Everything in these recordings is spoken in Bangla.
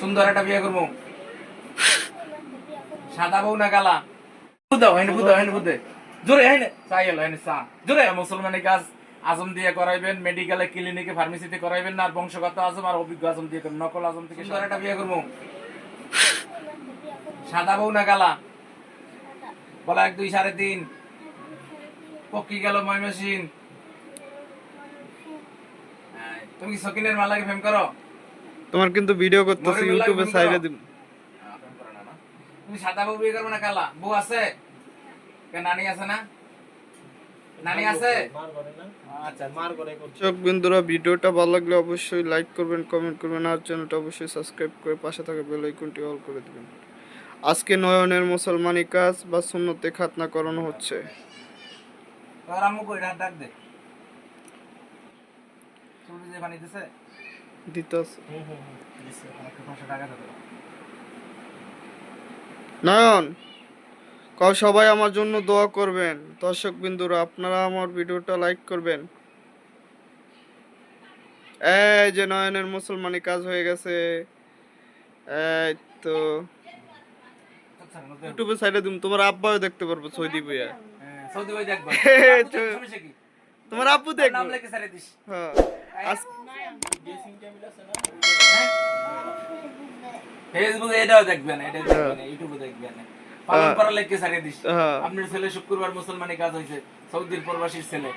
সুন্দর একটা বিয়ে করব। সাদা বউ না জোরে চাই চা। জোরে কাজ আজম দিয়ে করাইবেন মেডিকেলে ক্লিনিকে ফার্মেসিতে করাইবেন না আর বংশগত আজম আর অভিজ্ঞ আজম দিয়ে করবেন। নকল আজম থেকে সুন্দর একটা বিয়ে করব। সাদা বউ না কালা? বলা এক দুই সাড়ে তিন। পক্কি গেল ময়মনসিং তুমি সকিনের মালাকে ফেম করো? তোমার কিন্তু ভিডিও করতেছি ইউটিউবে সাইডে দিব। তুমি সাদা বউ বিয়ে করবে না কালা? বউ আছে? কে নানি আছে না? নানি আছে? আচ্ছা মার করে দর্শক বিন্দুরা ভিডিওটা ভালো লাগলে অবশ্যই লাইক করবেন কমেন্ট করবেন আর চ্যানেলটা অবশ্যই সাবস্ক্রাইব করে পাশে থাকা বেল আইকনটি অল করে দিবেন। আজকে নয়নের মুসলমানি কাজ বা সুন্নতে খাতনা করানো হচ্ছে। আম্মু কই? ডাক ডাক দে। চুরি যে পানি দিছে দিতেছে দিছে আমাকে 500 টাকা দাও নয়ন কও সবাই আমার জন্য দোয়া করবেন দর্শক বিন্দুরা আপনারা আমার ভিডিওটা লাইক করবেন এই যে নয়নের মুসলমানি কাজ হয়ে গেছে এই তো আচ্ছা ইউটিউবে সাইডে দিম তোমার আব্বাও দেখতে পারব সৌদি বইয়া হ্যাঁ, সৌদি ভাই দেখবা তো- সমস্যা কি তোমার আব্বু নাম দেখব লিখে সারে দিস হ্যাঁ ফেসবুকে এটাও দেখবেন এটা দেখবেন ইউটিউবে দেখবেন। পালন করা লিখে সারে দিস। হ্যাঁ। আপনার ছেলে শুক্রবার মুসলমানি কাজ হয়েছে সৌদির প্রবাসীর ছেলে।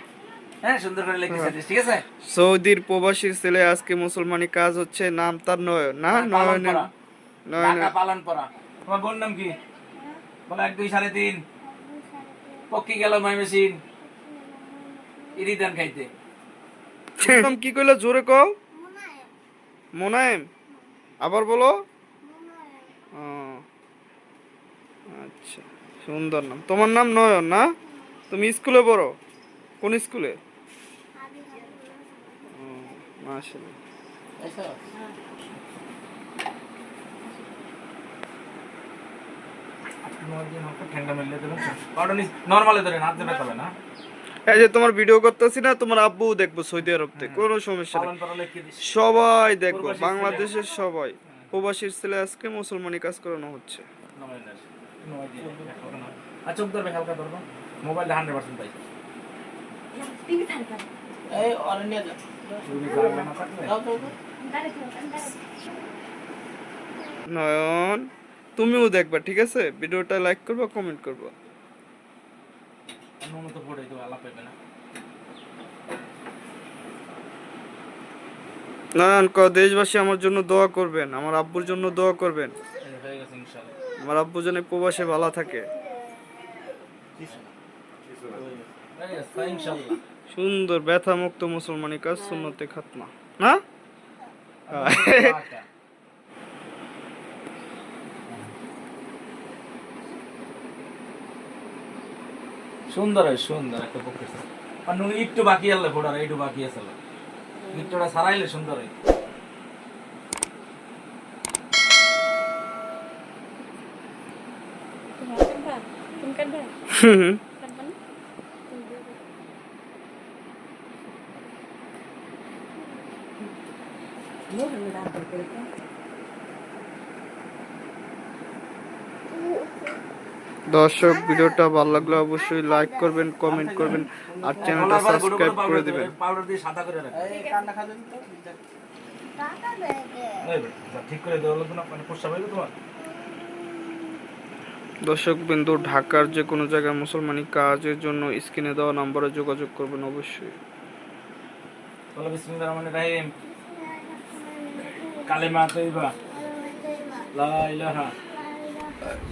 হ্যাঁ সৌদির প্রবাসীর ছেলে আজকে মুসলমানি কাজ হচ্ছে নাম তার নয়ন না হ্যাঁ, পালন করা। তোমার বোন নাম কি? বলো এক দুই সাড়ে তিন। পক্ষী গেল খাইতে। কি কইলা? জোরে কও। মোনায়েম। আবার বলো। আচ্ছা সুন্দর নাম। তোমার নাম নয়ন না? তুমি স্কুলে পড়ো? কোন স্কুলে? এই যে তোমার ভিডিও করতেছি না, তোমার আব্বু দেখব, সৌদি আরব থেকে। কোনো সমস্যা সবাই দেখব, বাংলাদেশের সবাই। প্রবাসীর ছেলে আজকে মুসলমানি কাজ করানো হচ্ছে। আর চোখ ধরবে হালকা ধরবো। হান্ড্রেড পার্সেন্ট এই অরণ্য নয়ন তুমিও দেখবা ঠিক আছে? ভিডিওটা লাইক করবা কমেন্ট করবা। অন্য পড়ে তো আলাপ পাইবে না। নয়ন ক দেশবাসী আমার জন্য দোয়া করবেন আমার আব্বুর জন্য দোয়া করবেন। হয়ে গেছে ইনশাল্লাহ। আমার আব্বু যেন প্রবাসে ভালো থাকে। সুন্দর ব্যথা মুক্ত মুসলমানি কাজ সুন্নতে খাতনা না। সুন্দর সুন্দর, একটা পক্ষে আর একটু বাকি আনলে ফোটার একটু বাকি আছে একটুটা সারাইলে সুন্দর হয় তুমি কাটবা তুমি কাটবা কাটবা দর্শক ভিডিওটা ভালো লাগলে অবশ্যই লাইক করবেন কমেন্ট করবেন আর চ্যানেলটা সাবস্ক্রাইব করে দিবেন। পাউডার দিয়ে সাদা করে রাখবেন এই কান্না খাবেন তো? এই বে, যা ঠিক করে দেওয়া লাগবে না? মানে তোমার? দর্শক বিন্দু ঢাকার যে কোনো জায়গায় মুসলমানি কাজের জন্য স্ক্রিনে দেওয়া নম্বরে যোগাযোগ করবেন অবশ্যই। বলো বিসমিল্লাহির রহমানির রহিম। কালেমা তৈবা। লা ইলাহা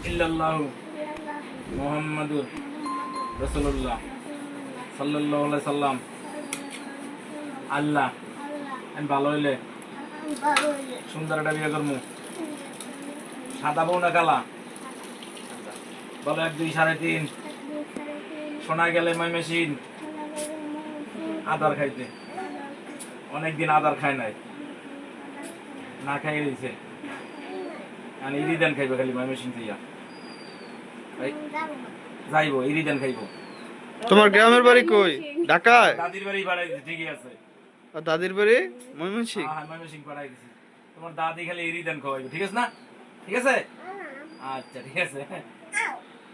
ইল্লাল্লাহু মুহাম্মাদুর রাসূলুল্লাহ সাল্লাল্লাহু আলাইহি সাল্লাম। আল্লাহ আমি ভালো হইলে সুন্দর একটা বিয়ে করব সাদা বউ না কালা? বলো এক দুই সাড়ে তিন। শোনা গেলে মাই মেশিন আদার খাইতে। অনেকদিন আদার খায় নাই। না খাই দিছে। আর ইরিদান খাইবে খালি মাই মেশিন থেকে যাইবো ইরিদান খাইবো। তোমার গ্রামের বাড়ি কই? ঢাকায়? দাদির বাড়ি বাড়াই দিছে ঠিকই আছে। আর দাদির বাড়ি? ময়মনসিং হ্যাঁ হ্যাঁ ময়মনসিং পাঠাই দিছি। তোমার দাদি খালি এরি দেন খাওয়াইবে ঠিক আছে না? ঠিক আছে? আচ্ছা ঠিক আছে।